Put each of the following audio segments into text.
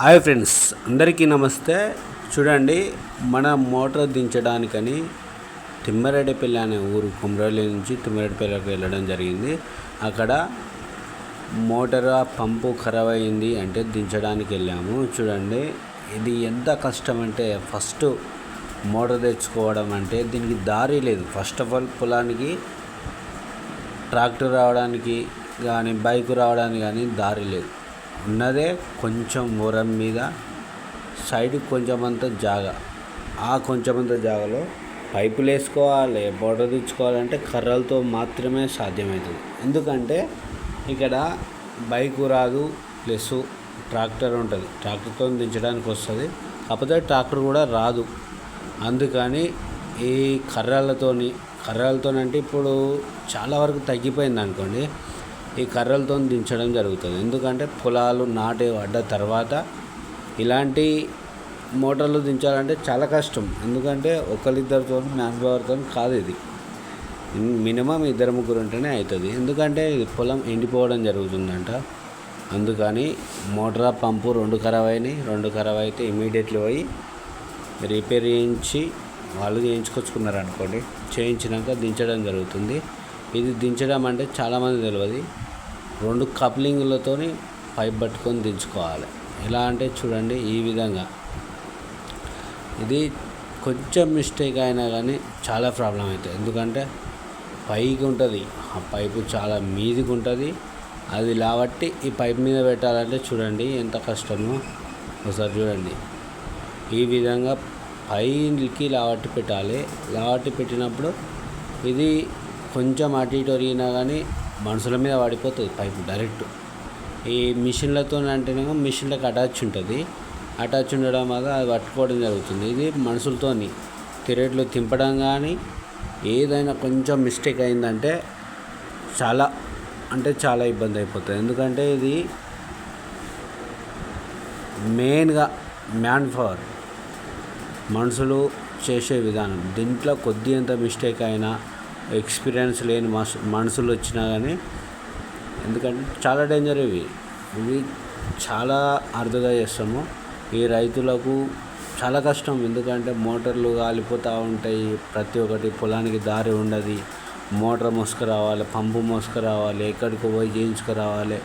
Hi friends అందరికీ నమస్తే. చూడండి మన మోటార్ దించడానికని తిమ్మారెడ్డిపల్లి అనే ఊరు కుమ్రల్లి నుంచి తిమ్మారెడ్డిపల్లికి వెళ్ళడం జరిగింది. అక్కడ మోటార్ పంపు ఖరాబ్ అయింది అంటే దించడానికి వెళ్ళాము. చూడండి ఇది ఎంత కష్టం అంటే ఫస్ట్ మోటార్ తెచ్చుకోవడం అంటే దీనికి దారి లేదు. ఫస్ట్ ఆఫ్ ఆల్ పొలానికి ట్రాక్టర్ రావడానికి కానీ బైక్ రావడానికి కానీ దారి లేదు. ఉన్నదే కొంచెం మొరం మీద సైడ్ కొంచెం అంత జాగా. ఆ కొంచెం అంత జాగాలో పైపులు వేసుకోవాలి బోర్డర్ తెచ్చుకోవాలంటే కర్రలతో మాత్రమే సాధ్యమవుతుంది. ఎందుకంటే ఇక్కడ బైకు రాదు ప్లస్ ట్రాక్టర్ ఉంటుంది. ట్రాక్టర్తో దించడానికి వస్తుంది. కాకపోతే ట్రాక్టర్ కూడా రాదు. అందుకని ఈ కర్రలతోని కర్రలతోనంటే ఇప్పుడు చాలా వరకు తగ్గిపోయింది అనుకోండి ఈ కర్రలతో దించడం జరుగుతుంది. ఎందుకంటే పొలాలు నాటే పడ్డ తర్వాత ఇలాంటి మోటార్లు దించాలంటే చాలా కష్టం. ఎందుకంటే ఒకరిద్దరితో మ్యాన్ పవర్తో కాదు ఇది. మినిమం ఇద్దరు ముగ్గురు ఉంటేనే అవుతుంది. ఎందుకంటే ఇది పొలం ఎండిపోవడం జరుగుతుందంట. అందుకని మోటార్ పంపు రెండు ఖరాబ్ అయినాయి. రెండు ఖరాబ్ అయితే ఇమీడియట్లీ పోయి రిపేర్ చేయించి వాళ్ళు చేయించుకొచ్చుకున్నారు అనుకోండి చేయించినాక దించడం జరుగుతుంది. ఇది దించడం అంటే చాలామంది తెలియదు. రెండు కప్లింగ్లతోని పైప్ పట్టుకొని దించుకోవాలి. ఎలా అంటే చూడండి ఈ విధంగా. ఇది కొంచెం మిస్టేక్ అయినా కానీ చాలా ప్రాబ్లం అవుతుంది ఎందుకంటే పైకి ఉంటుంది. ఆ పైపు చాలా మీదికి ఉంటుంది. అది లాబట్టి ఈ పైప్ మీద పెట్టాలంటే చూడండి ఎంత కష్టమో ఒకసారి చూడండి. ఈ విధంగా పైకి లావట్టి పెట్టాలి. లావట్టి పెట్టినప్పుడు ఇది కొంచెం అటు ఇటు ఒరిగినా కానీ మనుషుల మీద పడిపోతుంది పైపు డైరెక్ట్. ఈ మిషన్లతో అంటేనేమో మిషన్లకు అటాచ్ ఉంటుంది. అటాచ్ ఉండడం వల్ల అది పట్టుకోవడం జరుగుతుంది. ఇది మనుషులతోని తిరేట్లు తింపడం కానీ ఏదైనా కొంచెం మిస్టేక్ అయిందంటే చాలా అంటే చాలా ఇబ్బంది అయిపోతుంది. ఎందుకంటే ఇది మెయిన్గా మ్యాన్ పవర్. మనుషులు చేసే విధానం. దీంట్లో కొద్ది ఎంత మిస్టేక్ అయినా ఎక్స్పీరియన్స్ లేని మసు మనుషులు వచ్చినా కానీ ఎందుకంటే చాలా డేంజర్ ఇవి. ఇవి చాలా అరుదుగా చేస్తాము. ఈ రైతులకు చాలా కష్టం. ఎందుకంటే మోటార్లు కాలిపోతూ ఉంటాయి. ప్రతి ఒక్కటి పొలానికి దారి ఉండదు. మోటార్ మోసుకురావాలి పంపు మోసుకురావాలి ఎక్కడికి పోయి చేయించుకురావాలి.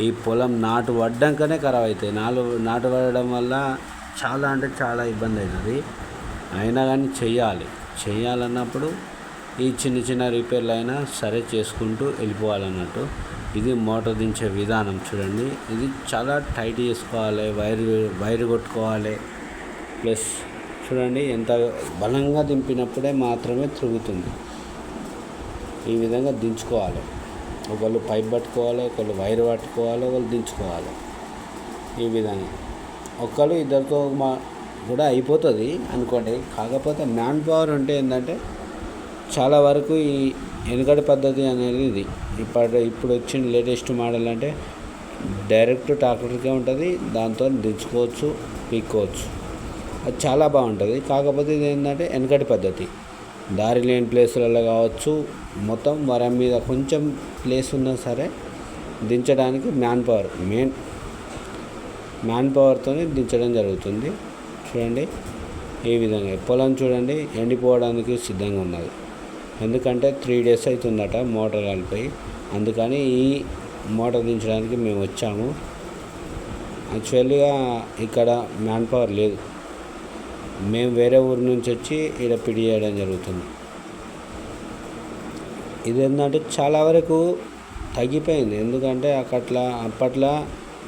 ఈ పొలం నాటు పడ్డాకనే ఖరాబ్ అవుతాయి నాటు నాటు పడడం వల్ల చాలా అంటే చాలా ఇబ్బంది అవుతుంది అయినా కానీ చెయ్యాలి. చేయాలన్నప్పుడు ఈ చిన్న చిన్న రిపేర్లు అయినా సరే చేసుకుంటూ వెళ్ళిపోవాలన్నట్టు. ఇది మోటార్ దించే విధానం చూడండి. ఇది చాలా టైట్ చేసుకోవాలి వైర్ వైర్ కొట్టుకోవాలి. ప్లస్ చూడండి ఎంత బలంగా దింపినప్పుడే మాత్రమే తిరుగుతుంది. ఈ విధంగా దించుకోవాలి. ఒకళ్ళు పైప్ పట్టుకోవాలి ఒకళ్ళు వైర్ పట్టుకోవాలి ఒకళ్ళు దించుకోవాలి. ఈ విధంగా. ఒకళ్ళు ఇద్దరితో మా కూడా అయిపోతుంది అనుకోండి. కాకపోతే మ్యాన్ పవర్ ఉంటే ఏంటంటే చాలా వరకు ఈ వెనుకటి పద్ధతి అనేది ఇప్పటి ఇప్పుడు వచ్చిన లేటెస్ట్ మోడల్ అంటే డైరెక్ట్ ట్రాక్టర్కే ఉంటుంది దాంతో దించుకోవచ్చు పీక్కోవచ్చు. అది చాలా బాగుంటుంది. కాకపోతే ఇది ఏంటంటే వెనకటి పద్ధతి. దారి లేని ప్లేసులలో కావచ్చు మొత్తం వరం మీద కొంచెం ప్లేస్ ఉన్నా సరే దించడానికి మ్యాన్ పవర్ మెయిన్ మ్యాన్ పవర్తో దించడం జరుగుతుంది. చూడండి ఈ విధంగా పొలం చూడండి ఎండిపోవడానికి సిద్ధంగా ఉన్నది. ఎందుకంటే త్రీ డేస్ అవుతుందట మోటార్ కాలిపోయి. అందుకని ఈ మోటార్ దించడానికి మేము వచ్చాము. యాక్చువల్గా ఇక్కడ మ్యాన్ పవర్ లేదు. మేము వేరే ఊరి నుంచి వచ్చి ఇక్కడ పిడి చేయడం జరుగుతుంది. ఇది ఏంటంటే చాలా వరకు తగ్గిపోయింది. ఎందుకంటే అక్కట్లా అప్పట్లో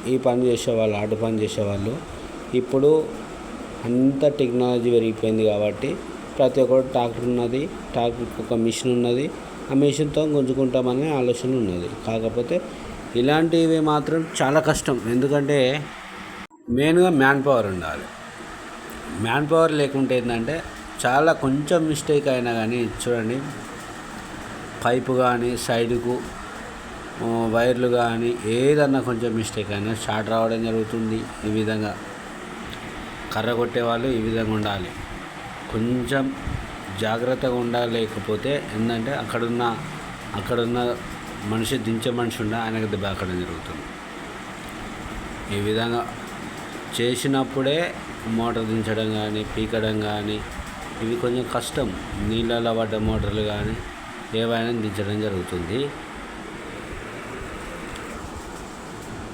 ఈ పని చేసేవాళ్ళు అటు పని చేసేవాళ్ళు. ఇప్పుడు అంత టెక్నాలజీ పెరిగిపోయింది కాబట్టి ప్రతి ఒక్కరు ట్రాక్టర్ ఉన్నది ట్రాక్టర్ ఒక మిషన్ ఉన్నది. ఆ మిషన్తో గుంజుకుంటామనే ఆలోచన ఉన్నది. కాకపోతే ఇలాంటివి మాత్రం చాలా కష్టం. ఎందుకంటే మెయిన్గా మ్యాన్ పవర్ ఉండాలి. మ్యాన్ పవర్ లేకుంటే ఏంటంటే చాలా కొంచెం మిస్టేక్ అయినా కానీ చూడండి పైపు కానీ సైడ్కు వైర్లు కానీ ఏదన్నా కొంచెం మిస్టేక్ అయినా షార్ట్ రావడం జరుగుతుంది. ఈ విధంగా కర్ర కొట్టేవాళ్ళు ఈ విధంగా ఉండాలి. కొంచెం జాగ్రత్తగా ఉండలేకపోతే ఏంటంటే అక్కడున్న అక్కడున్న మనిషి దించే మనిషి ఉండ ఆయనకు దెబ్బ అక్కడ జరుగుతుంది. ఈ విధంగా చేసినప్పుడే మోటార్ దించడం కానీ పీకడం కానీ ఇవి కొంచెం కష్టం. నీళ్ళలో పడ్డ మోటార్లు కానీ ఏవైనా దించడం జరుగుతుంది.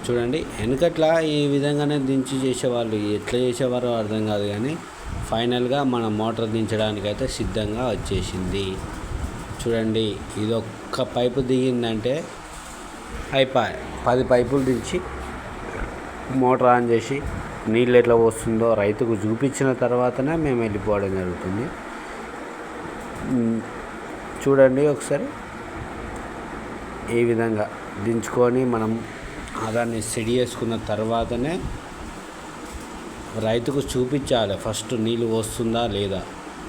చూడండి వెనకట్లా ఈ విధంగానే దించి చేసేవాళ్ళు. ఎట్లా చేసేవారో అర్థం కాదు కానీ ఫైనల్గా మన మోటార్ దించడానికి అయితే సిద్ధంగా వచ్చేసింది. చూడండి ఇది ఒక్క పైపు దిగిందంటే అయిపోయి. పది పైపులు దించి మోటార్ ఆన్ చేసి నీళ్ళు ఎట్లా వస్తుందో రైతుకు చూపించిన తర్వాతనే మేము వెళ్ళిపోవడం జరుగుతుంది. చూడండి ఒకసారి. ఈ విధంగా దించుకొని మనం దాన్ని సెడి చేసుకున్న తర్వాతనే రైతుకు చూపించాలి. ఫస్ట్ నీళ్ళు వస్తుందా లేదా?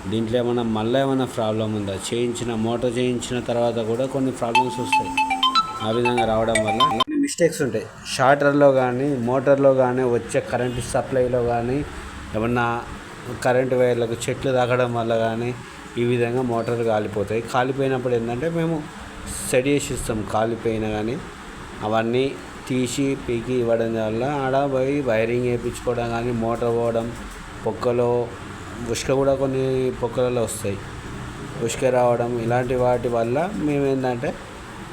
దీంట్లో ఏమైనా మళ్ళీ ఏమైనా ప్రాబ్లం ఉందా? చేయించిన మోటార్ చేయించిన తర్వాత కూడా కొన్ని ప్రాబ్లమ్స్ వస్తాయి. ఆ విధంగా రావడం వల్ల కొన్ని మిస్టేక్స్ ఉంటాయి. షార్టర్లో కానీ మోటార్లో కానీ వచ్చే కరెంటు సప్లైలో కానీ ఏమన్నా కరెంటు వైర్లకు చెట్లు తాగడం వల్ల కానీ ఈ విధంగా మోటార్లు కాలిపోతాయి. కాలిపోయినప్పుడు ఏంటంటే మేము సెట్ చేసి ఇస్తాం. కాలిపోయినా కానీ అవన్నీ తీసి పీకి ఇవ్వడం వల్ల ఆడ పోయి వైరింగ్ వేయించుకోవడం కానీ మోటార్ పోవడం పొక్కలో ఉష్క కూడా కొన్ని పొక్కలలో వస్తాయి. ఉష్క రావడం ఇలాంటి వాటి వల్ల మేము ఏంటంటే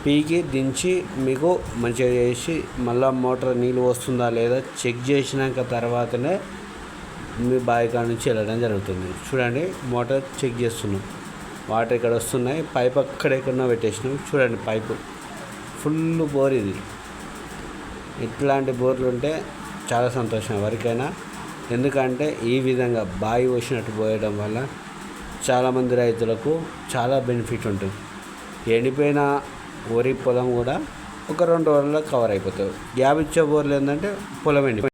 పీకి దించి మీకు మంచిగా చేసి మళ్ళీ మోటార్ నీళ్ళు వస్తుందా లేదా చెక్ చేసినాక తర్వాతనే మీ బావి కాడ నుంచి వెళ్ళడం జరుగుతుంది. చూడండి మోటార్ చెక్ చేస్తున్నాం. వాటర్ ఇక్కడ వస్తున్నాయి. పైప్ అక్కడెక్కడో పెట్టేసినాం. చూడండి పైపు. ఫుల్ బోర్ ఇది. ఇట్లాంటి బోర్లు ఉంటే చాలా సంతోషం ఎవరికైనా. ఎందుకంటే ఈ విధంగా బావి వచ్చినట్టు పోయడం వల్ల చాలామంది రైతులకు చాలా బెనిఫిట్ ఉంటుంది. ఎండిపోయిన వరి పొలం కూడా ఒక రెండు రోజుల్లో కవర్ అయిపోతుంది. గ్యాప్ ఇచ్చే బోర్లు ఏంటంటే పొలం ఎండిపోయి